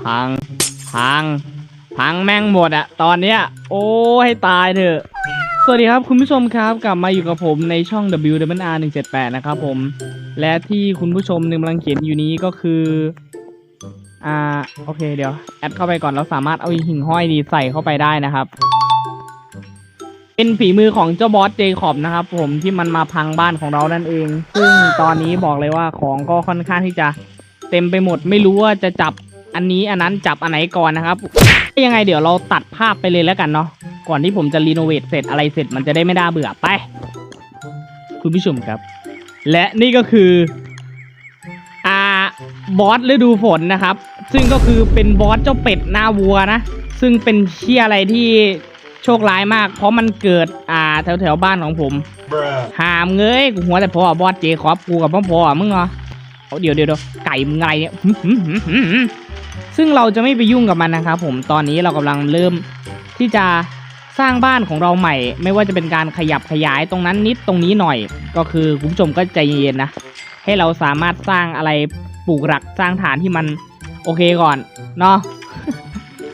พัง พัง พังแม่งหมดอะตอนเนี้ย โอ้ให้ตายเถอะ สวัสดีครับคุณผู้ชมครับ กลับมาอยู่กับผมในช่อง W W R 1 7 8นะครับผม และที่คุณผู้ชมกำลังเขียนอยู่นี้ก็คือ อ่า โอเคเดี๋ยว แอดเข้าไปก่อนเราสามารถเอาหิ่งห้อยดีใส่เข้าไปได้นะครับ เป็นฝีมือของเจ้าบอสเจคอบนะครับ ผมที่มันมาพังบ้านของเรานั่นเอง ซึ่งตอนนี้บอกเลยว่าของก็ค่อนข้างที่จะเต็มไปหมด ไม่รู้ว่าจะจับอันนี้อันนั้นจับอันไหนก่อนนะครับ ยังไงเดี๋ยวเราตัดภาพไปเลยแล้วกันเนาะก่อนที่ผมจะรีโนเวทเสร็จอะไรเสร็จมันจะได้ไม่น่าเบื่อไป คุณผู้ชมครับ และนี่ก็คืออ่าบอสฤดูฝนนะครับ ซึ่งก็คือเป็นบอสเจ้าเป็ดหน้าวัวนะ ซึ่งเป็นเชี่ยอะไรที่ ชคร้ายมาก เพราะมันเกิดอ่าแถวแถวๆบ้านของผม Bruh. หามเงยกูหัวแต่พอบอสเจคอบกูกับพ่อพอมึงเหรอเอาเดี๋ยวเดี๋ยวเดี๋ยวไก่มึงอะไรเนี่ยหึหึหึหึหึซึ่งเราจะไม่ไปยุ่งกับมันนะครับผมตอนนี้เรากำลังเริ่มที่จะสร้างบ้านของเราใหม่ ไม่ว่าจะเป็นการขยับขยายตรงนั้นนิดตรงนี้หน่อย ก็คือคุณผู้ชมก็ใจเย็นๆนะให้เราสามารถสร้างอะไรปลูกหลักสร้างฐานที่มันโอเคก่อนเนาะ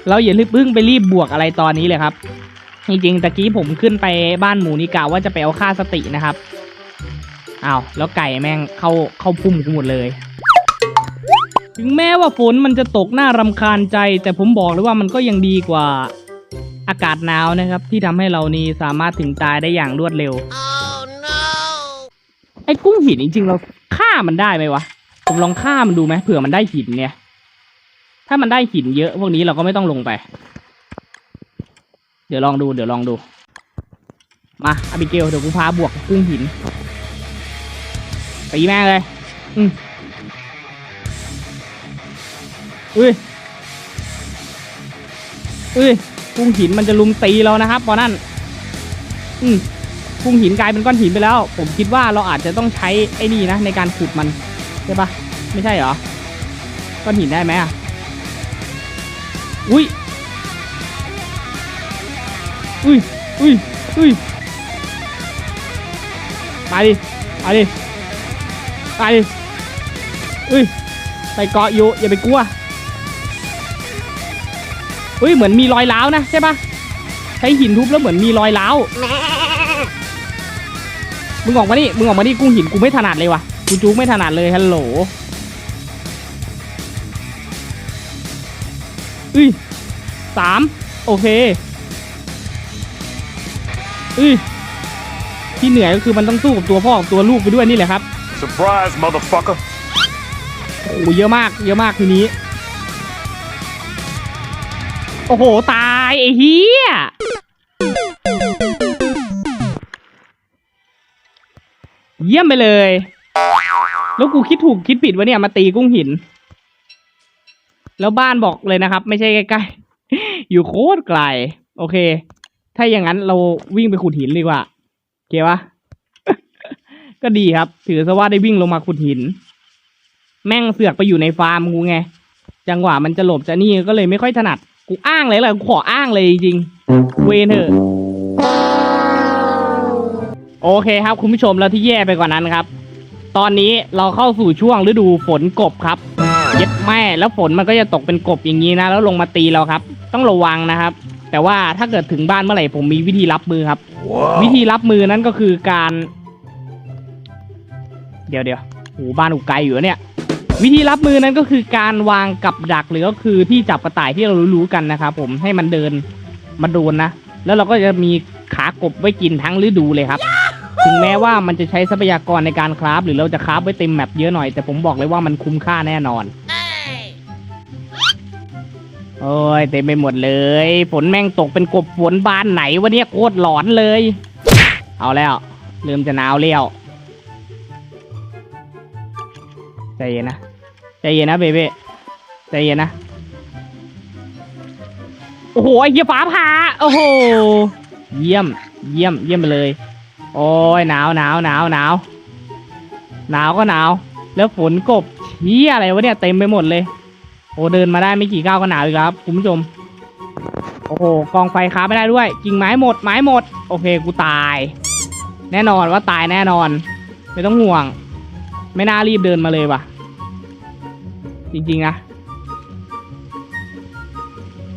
เราอย่ารีบเพิ่งไปรีบบวกอะไรตอนนี้เลยครับ จริงๆตะกี้ผมขึ้นไปบ้านหมูนี่กะว่าจะไปเอาค่าสตินะครับอ้าวแล้วไก่แม่งเข้าเข้าพุ่มกูหมดเลย ถึงแม้ว่าฝนมันจะตกน่ารำคาญใจ แต่ผมบอกเลยว่ามันก็ยังดีกว่าอากาศหนาวนะครับ ที่ทำให้เรานี่สามารถถึงตายได้อย่างรวดเร็ว Oh no! ไอ้กุ้งหินจริงๆ เราฆ่ามันได้ไหมวะ ผมลองฆ่ามันดูไหมเผื่อมันได้หินเนี่ย ถ้ามันได้หินเยอะ พวกนี้เราก็ไม่ต้องลงไป เดี๋ยวลองดู เดี๋ยวลองดู มาอาบิเกลเดี๋ยวกูพาบวกกุ้งหินตีแม่เลย อืมอุ้ยอุ้ยกุ้งหินมันจะลุมตีเรานะครับตอนนั้น อืมกุ้งหินกลายเป็นก้อนหินไปแล้ว ผมคิดว่าเราอาจจะต้องใช้ไอ้นี่นะในการขุดมันใช่ปะไม่ใช่เหรอ ก้อนหินได้ไหมอะ อุ้ย อุ้ยอุ้ยอุ้ยมาดิมาดิมาดิอุ้ยไปเกาะอยู่อย่าไปกลัวอุ้ยเหมือนมีรอยร้าวนะใช่ปะใช้หินทุบแล้วเหมือนมีรอยร้าวมึงออกมานี่มึงออกมานี่กุ้งหินกูไม่ถนัดเลยว่ะกูจูไม่ถนัดเลยฮัลโหลอุ้ยสามโอเค อุ้ยที่เหนื่อยก็คือมันต้องสู้กับตัวพ่อกับตัวลูกไปด้วยนี่แหละครับ Surprise, motherfucker! โอ้โหเยอะมาก เยอะมากทีนี้ โอ้โห ตายไอ้เหี้ยเยี่ยมไปเลย แล้วกูคิดถูกคิดผิดวะเนี่ยมาตีกุ้งหิน แล้วบ้านบอกเลยนะครับ ไม่ใช่ใกล้ๆ อยู่โคตรไกล โอเค ถ้าอย่างนั้นเราวิ่งไปขุดหินดีกว่าโอเควะ ก็ดีครับ ถือซะว่าได้วิ่งลงมาขุดหิน แม่งเสือกไปอยู่ในฟาร์มกูไง จังหวะมันจะหลบจะนี่ก็เลยไม่ค่อยถนัด กูอ้างเลยแหละกูขออ้างเลยจริงเวนเถอะ โอเคครับคุณผู้ชมแล้วที่แย่ไปกว่านั้นครับ ตอนนี้เราเข้าสู่ช่วงฤดูฝนกบครับเย็ดแม่แล้วฝนมันก็จะตกเป็นกบอย่างนี้นะ แล้วลงมาตีเราครับ ต้องระวังนะครับ แต่ว่าถ้าเกิดถึงบ้านเมื่อไหร่ผมมีวิธีรับมือครับวิธีรับมือนั้นก็คือการ เดี๋ยวเดี๋ยวโหบ้านอุกไกลอยู่อะเนี่ย วิธีรับมือนั้นก็คือการวางกับดักหรือก็คือที่จับกระต่ายที่เรารู้ๆกันนะครับผมให้มันเดินมาโดนนะ แล้วเราก็จะมีขากบไว้กินทั้งฤดูเลยครับ ถึงแม้ว่ามันจะใช้ทรัพยากรในการคราฟหรือเราจะคราฟไว้เต็มแมปเยอะหน่อยแต่ผมบอกเลยว่ามันคุ้มค่าแน่นอน Hey! โอ้ยเต็มไปหมดเลยฝนแม่งตกเป็นกบฝนบานไหนวะเนี่ยโคตรหลอนเลย เอาแล้วเริ่มจะหนาวเลี้ยวใจเย็นนะใจเย็นนะเบเบ้ใจเย็นนะโอ้โหเฮียฟ้าผ่าโอ้โหเยี่ยม เยี่ยม เยี่ยมไปเลย โอ้ยหนาวหนาวหนาวหนาวหนาวก็หนาว แล้วฝนกบเชี่ยอะไรวะเนี่ยเต็มไปหมดเลย โอ้เดินมาได้ไม่กี่ก้าวก็หนาวอีกแล้วครับคุณผู้ชม โอ้โหกองไฟค้าไม่ได้ด้วยกิ่งไม้หมดไม้หมด โอเคกูตาย แน่นอนว่าตายแน่นอน ไม่ต้องห่วง ไม่น่ารีบเดินมาเลยว่ะ จริงๆนะ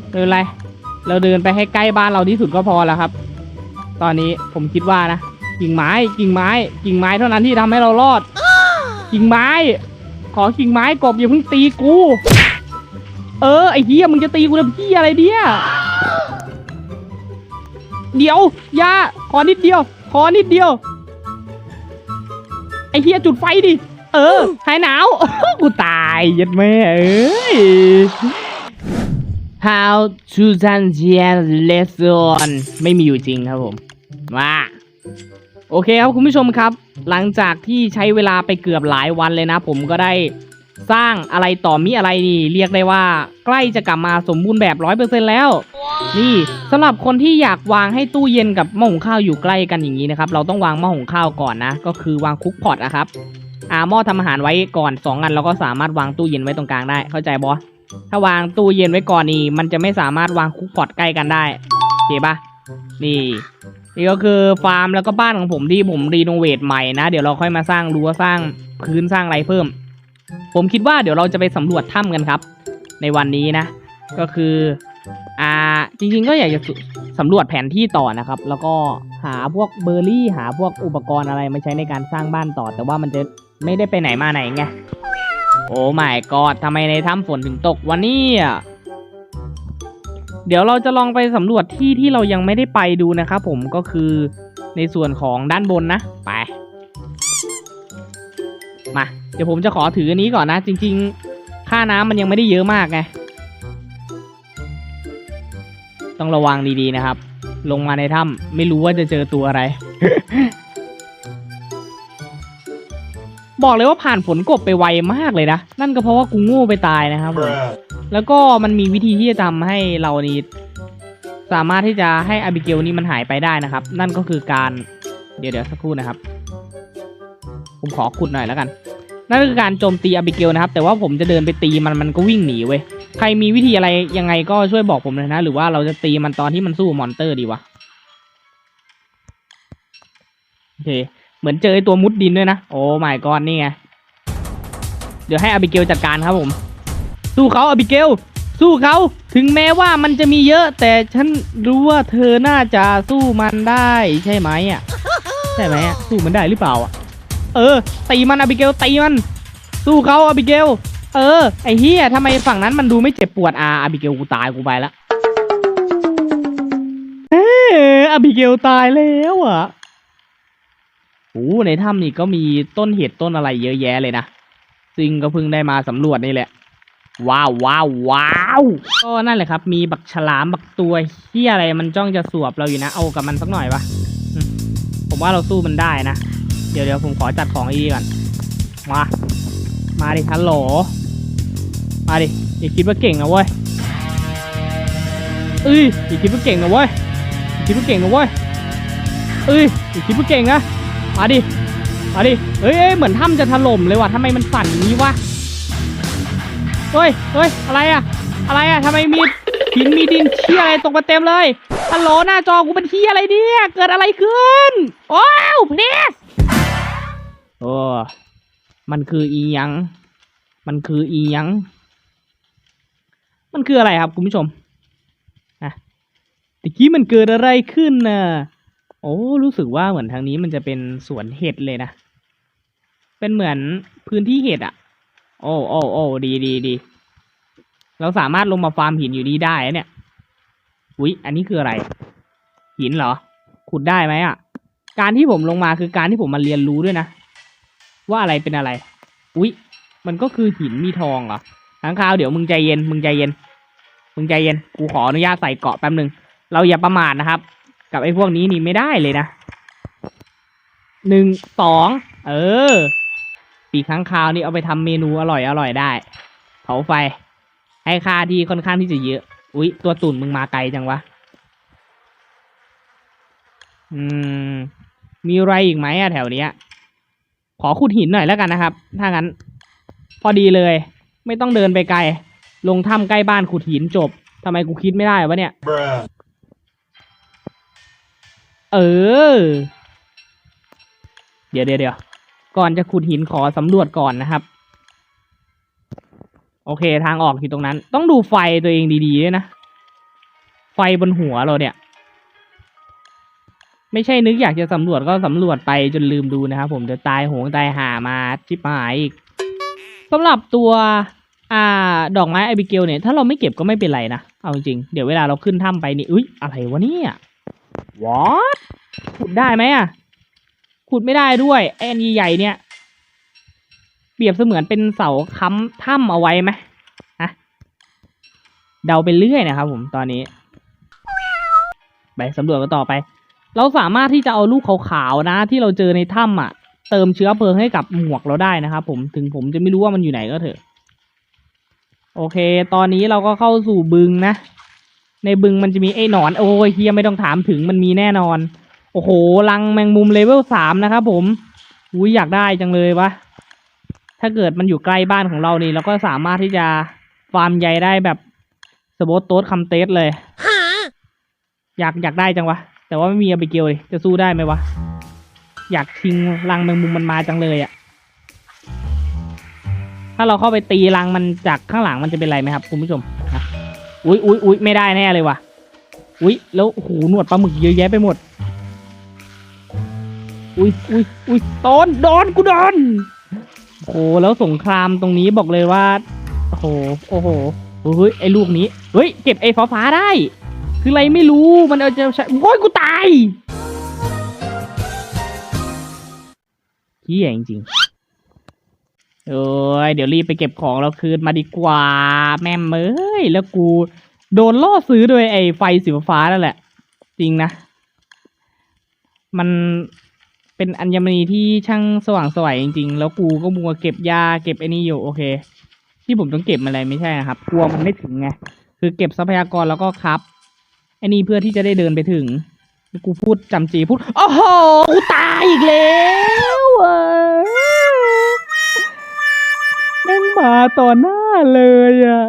ไม่เป็นไรเราเดินไปให้ใกล้บ้านเราที่สุดก็พอแล้วครับ ตอนนี้ผมคิดว่านะกิ่งไม้กิ่งไม้กิ่งไม้เท่านั้นที่ทำให้เรารอดกิ่งไม้ ขอกิ่งไม้กบอย่าเพิ่งตีกู เออไอ้เหี้ยมึงจะตีกูแล้วพี่อะไรเนี่ยเดี๋ยวยาขอนิดเดียว ขอนิดเดียว ไอ้เหี้ยจุดไฟดิ เออหายหนาวกูตายยัดแม่เอ้ย How to s a n g e lesson ไม่มีอยู่จริงครับผม มาโอเคครับคุณผู้ชมครับ หลังจากที่ใช้เวลาไปเกือบหลายวันเลยนะ ผมก็ได้ สร้างอะไรต่อมีอะไรนี่เรียกได้ว่า ใกล้จะกลับมาสมบูรณ์แบบร้อยเปอร์เซ็นแล้ว นี่สำหรับคนที่อยากวางให้ตู้เย็นกับหม้อหุงข้าวอยู่ใกล้กันอย่างนี้นะครับ เราต้องวางหม้อหุงข้าวก่อนนะ ก็คือวางคุกพอตนะครับอ่าหม้อทำอาหารไว้ก่อน2อันเราก็สามารถวางตู้เย็นไว้ตรงกลางได้เข้าใจบอสถ้าวางตู้เย็นไว้ก่อนนี่มันจะไม่สามารถวางคุกพอตใกล้กันได้โอเคปะนี่นี่ก็คือฟาร์มแล้วก็บ้านของผมที่ผมรีโนเวทใหม่นะ เดี๋ยวเราค่อยมาสร้างรั้วสร้างพื้นสร้างอะไรเพิ่ม ผมคิดว่าเดี๋ยวเราจะไปสำรวจถ้ำกันครับ ในวันนี้นะ ก็คืออ่าจริงๆก็อยากจะสำรวจแผนที่ต่อนะครับ แล้วก็หาพวกเบอร์รี่ หาพวกอุปกรณ์อะไรมาใช้ในการสร้างบ้านต่อ แต่ว่ามันจะไม่ได้ไปไหนมาไหนไงโอ้ไม่กอดทำไมในถ้ำฝนถึงตกวันนี้อะเดี๋ยวเราจะลองไปสำรวจที่ที่เรายังไม่ได้ไปดูนะครับผมก็คือในส่วนของด้านบนนะ ไป มา เดี๋ยวผมจะขอถืออันนี้ก่อนนะ จริง ๆ ค่าน้ำมันยังไม่ได้เยอะมากไง ต้องระวังดีๆนะครับ ลงมาในถ้ำไม่รู้ว่าจะเจอตัวอะไร บอกเลยว่าผ่านฝนกบไปไวมากเลยนะ นั่นก็เพราะว่ากูโง่ไปตายนะครับผมแล้วก็มันมีวิธีที่จะทำให้เรานี้สามารถที่จะให้อาบิเกลนี้มันหายไปได้นะครับ นั่นก็คือการ เดี๋ยวเดี๋ยวสักครู่นะครับ ผมขอขุดหน่อยแล้วกัน นั่นคือการโจมตีอาบิเกลนะครับ แต่ว่าผมจะเดินไปตีมันมันก็วิ่งหนีเว้ย ใครมีวิธีอะไรยังไงก็ช่วยบอกผมเลยนะ หรือว่าเราจะตีมันตอนที่มันสู้มอนเตอร์ดีวะ โอเค เหมือนเจอไอตัวมุดดินด้วยนะ โอ้ my god นี่ไง เดี๋ยวให้อบิเกลจัดการครับผม สู้เขาอบิเกล สู้เขา ถึงแม้ว่ามันจะมีเยอะ แต่ฉันรู้ว่าเธอน่าจะสู้มันได้ใช่ไหมอะ ใช่ไหมอะ สู้มันได้หรือเปล่าอะ เออตีมันอาบิเกลตีมัน สู้เขาอาบิเกล เออ ไอ้เฮียทำไมฝั่งนั้นมันดูไม่เจ็บปวดอะอาบิเกลกูตายกูไปละเอออาบิเกลตายแล้วอะโอ้ในถ้ำนี่ก็มีต้นเห็ดต้นอะไรเยอะแยะเลยนะซึ่งก็เพิ่งได้มาสำรวจนี่แหละ ว้าวว้าวว้าวก็นั่นแหละครับ มีบักฉลามบักตัวเฮียอะไรมันจ้องจะสวบเราอยู่นะ เอากับมันสักหน่อยปะผมว่าเราสู้มันได้นะ เดี๋ยวเดี๋ยวผมขอจัดของอีก่อน มา มาดิฮัลโหล มาดิ อย่าคิดว่าเก่งนะเว้ยเอ้ย อย่าคิดว่าเก่งนะเว้ย อย่าคิดว่าเก่งนะเว้ยเอ้ย อย่าคิดว่าเก่งนะ มาดิ มาดิเฮ้ยเอ้ยเหมือนถ้ำจะถล่มเลยว่ะทำไมมันสั่นอย่างนี้วะ เฮ้ยเฮ้ย อะไรอะอะไรอะทำไมมีหินมีดินเชี่ยอะไรตกมาเต็มเลยฮัลโหลหน้าจอกูเป็นเชี่ยอะไรเนี่ย เกิดอะไรขึ้นว้าวเพลส โอ้มันคืออีหยัง มันคืออีหยัง มันคืออะไรครับคุณผู้ชมนะตะกี้มันเกิดอะไรขึ้นน่ะโอ้รู้สึกว่าเหมือนทางนี้มันจะเป็นสวนเห็ดเลยนะ เป็นเหมือนพื้นที่เห็ดอะโอ้โอ้โอ้ดีดีดี เราสามารถลงมาฟาร์มหินอยู่นี่ได้เนี่ย อุ๊ย อันนี้คืออะไร หินเหรอ ขุดได้ไหมอะ การที่ผมลงมาคือการที่ผมมาเรียนรู้ด้วยนะ ว่าอะไรเป็นอะไร อุ๊ย มันก็คือหินมีทองเหรอค้างคาวเดี๋ยวมึงใจเย็น มึงใจเย็น มึงใจเย็น กูขออนุญาตใส่เกาะแป๊บหนึ่งเราอย่าประมาทนะครับ กับไอ้พวกนี้นี่ไม่ได้เลยนะ หนึ่ง สอง เออ ปีกค้างคาวนี่เอาไปทำเมนูอร่อยอร่อยได้ เผาไฟ ให้ค่าที่ค่อนข้างที่จะเยอะ อุ๊ย ตัวตุ่นมึงมาไกลจังวะ อืม มีอะไรอีกไหมอะแถวเนี้ย ขอขุดหินหน่อยแล้วกันนะครับ ถ้างั้น พอดีเลย ไม่ต้องเดินไปไกล ลงถ้ำใกล้บ้านขุดหินจบทำไมกูคิดไม่ได้วะเนี่ย Bruh. เออ เดี๋ยวเดี๋ยวเดี๋ยวก่อนจะขุดหินขอสำรวจก่อนนะครับ โอเคทางออกอยู่ตรงนั้น ต้องดูไฟตัวเองดีๆด้วยนะ ไฟบนหัวเราเนี่ย ไม่ใช่นึกอยากจะสำรวจก็สำรวจไปจนลืมดูนะครับผมเดี๋ยวตายโหงตายหามาชิบหายอีกสำหรับตัวอ่าดอกไม้ไอบิเกลเนี่ยถ้าเราไม่เก็บก็ไม่เป็นไรนะ เอาจริง เดี๋ยวเวลาเราขึ้นถ้ำไปนี่อุ้ยอะไรวะเนี่ยวอทขุดได้ไหมอะ ขุดไม่ได้ด้วยไออันใหญ่เนี่ย เปรียบเสมือนเป็นเสาค้ำถ้ำเอาไว้ไหมฮะเดาไปเรื่อยนะครับผมตอนนี้ ไปสำรวจกันต่อไป เราสามารถที่จะเอาลูกขาวๆนะ ที่เราเจอในถ้ำอะ เติมเชื้อเพลิงให้กับหมวกเราได้นะครับผมถึงผมจะไม่รู้ว่ามันอยู่ไหนก็เถอะ โอเค ตอนนี้เราก็เข้าสู่บึงนะ ในบึงมันจะมีไอ้หนอน โอ้ยเฮียไม่ต้องถามถึงมันมีแน่นอน โอ้โหรังแมงมุมเลเวลสามนะครับผมอุ้ยอยากได้จังเลยวะถ้าเกิดมันอยู่ใกล้บ้านของเรานี่เราก็สามารถที่จะฟาร์มใยได้แบบสโบทโต๊ดคำเตสเลยอยากอยากได้จังวะ แต่ว่าไม่มีอาบิเกลเลยจะสู้ได้ไหมวะ อยากทิ้งรังแมงมุมมันมาจังเลยอะถ้าเราเข้าไปตีรังมันจากข้างหลังมันจะเป็นไรไหมครับคุณผู้ชมนะอุ้ยอุ้ยอุ้ยไม่ได้แน่เลยวะอุ้ยแล้วโอ้โหนวดปลาหมึกเยอะแยะไปหมด อุ้ยอุ้ยอุ้ยโดนโดนกูโดนโอ้โหแล้วสงครามตรงนี้บอกเลยว่า โอ้โห โอ้โหเฮ้ยไอ้ลูกนี้ เฮ้ย เก็บไอ้ฟ้าฟ้าได้ คืออะไรไม่รู้มันเอาจะใช้โอ้ยกูตายเฮียจริงๆเอ้ยเดี๋ยวรีบไปเก็บของเราคืนมาดีกว่า แม่มเอ้ยแล้วกู โดนล่อซื้อโดยไอ้ไฟสีฟ้านั่นแหละ จริงนะ มันเป็นอัญมณีที่ช่างสว่างสวยจริงๆ แล้วกูก็มัวเก็บยาเก็บไอ้นี่อยู่โอเค ที่ผมต้องเก็บอะไรไม่ใช่นะครับ กลัวมันไม่ถึงไง คือเก็บทรัพยากรแล้วก็ครับ ไอ้นี่เพื่อที่จะได้เดินไปถึง กูพูดจำจีพูด โอ้โห กูตายอีกแล้วเออแม่งมาต่อหน้าเลยอะ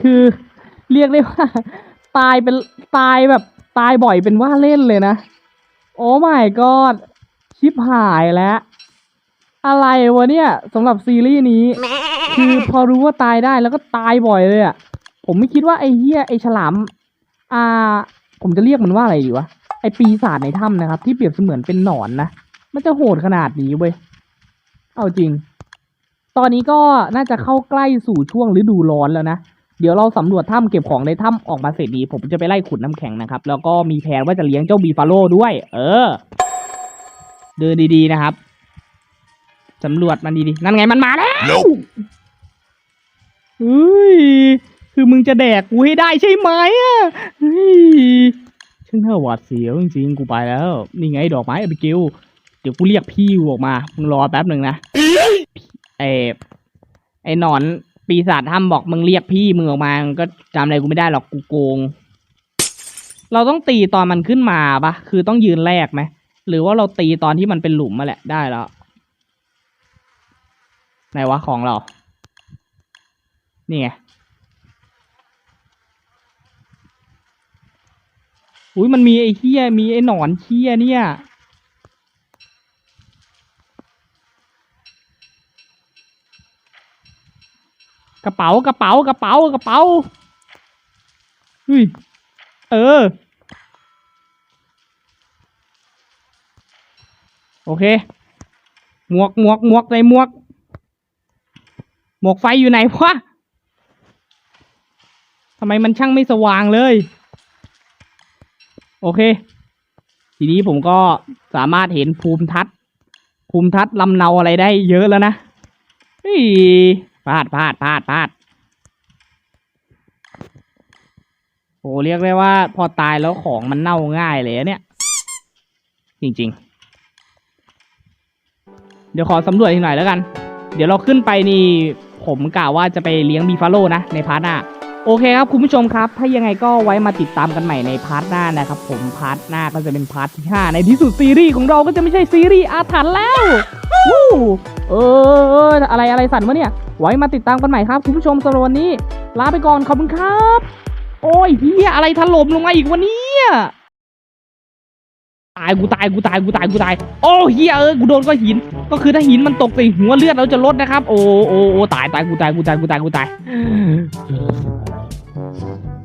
คือเรียกได้ว่า ตายเป็นตายแบบตายบ่อยเป็นว่าเล่นเลยนะ โอ้ my god ชิบหายแล้ว อะไรวะเนี่ยสำหรับซีรีส์นี้ คือพอรู้ว่าตายได้แล้วก็ตายบ่อยเลยอะ ผมไม่คิดว่าไอ้เหี้ยไอ้ฉลาม อ่า ผมจะเรียกมันว่าอะไรดีวะ ไอ้ปีศาจในถ้ำนะครับ ที่เปรียบเสมือนเป็นหนอนนะ มันจะโหดขนาดนี้เว้ย เอาจริง ตอนนี้ก็น่าจะเข้าใกล้สู่ช่วงฤดูร้อนแล้วนะ เดี๋ยวเราสำรวจถ้ำเก็บของในถ้ำออกมาเสร็จดี ผมจะไปไล่ขุดน้ำแข็งนะครับ แล้วก็มีแผนว่าจะเลี้ยงเจ้าบีฟาโลด้วย เออ เดินดีๆนะครับสำรวจมันดีๆ นั่นไงมันมาแล้ว Nope เฮ้ย คือมึงจะแดกกูให้ได้ใช่ไหมอะเฮ้ยช่างน่าหวาดเสียวจริงๆกูไปแล้ว นี่ไงดอกไม้อบิเกลเดี๋ยวกูเรียกพี่กูออกมามึงรอแป๊บหนึ่งนะไอ้ไอ้หนอนปีศาจถ้ำบอกมึงเรียกพี่มึงออกมามึงก็จำอะไรกูไม่ได้หรอกกูโกง เราต้องตีตอนมันขึ้นมาปะคือต้องยืนแรกไหมหรือว่าเราตีตอนที่มันเป็นหลุมมาแหละได้แล้วไหนวะของเรา นี่ไง อุ้ยมันมีไอ้เฮี้ยมีไอ้หนอนเฮี้ยเนี่ย กระเป๋ากระเป๋ากระเป๋ากระเป๋าเฮ้ยเออ โอเค หมวกหมวกหมวกใส่หมวก หมวกไฟอยู่ไหนวะทำไมมันช่างไม่สว่างเลย โอเค ทีนี้ผมก็สามารถเห็นภูมิทัศน์ ภูมิทัศน์ลำเนาอะไรได้เยอะแล้วนะเฮ้ยพลาดพลาดพลาดพลาดโอ้เรียกได้ว่าพอตายแล้วของมันเน่าง่ายเลยเนี่ย จริง ๆ เดี๋ยวขอสำรวจอีกหน่อยแล้วกัน เดี๋ยวเราขึ้นไปนี่ผมกะว่าจะไปเลี้ยงบีฟาโลนะในพาร์ทหน้า โอเคครับคุณผู้ชมครับ ถ้ายังไงก็ไว้มาติดตามกันใหม่ในพาร์ทหน้านะครับผมพาร์ทหน้าก็จะเป็นพาร์ทที่ 5 ในที่สุดซีรีส์ของเราก็จะไม่ใช่ซีรีส์อาถรรพ์แล้ววู้เอออะไรอะไรสั่นวะเนี่ย ไว้มาติดตามกันใหม่ครับคุณผู้ชมสำหรับวันนี้ ลาไปก่อนขอบคุณครับ โอ้ยเฮียอะไรถล่มลงมาอีกวันนี้ตายกูตายกูตายกูตายกูตายโอ้เฮียเออกูโดนก้อนหิน ก็คือถ้าหินมันตกใส่หัวเลือดเราจะลดนะครับ โอ้โอ้โอ้ตายตายกูตายกูตายกูตายกูตาย Mm-hmm.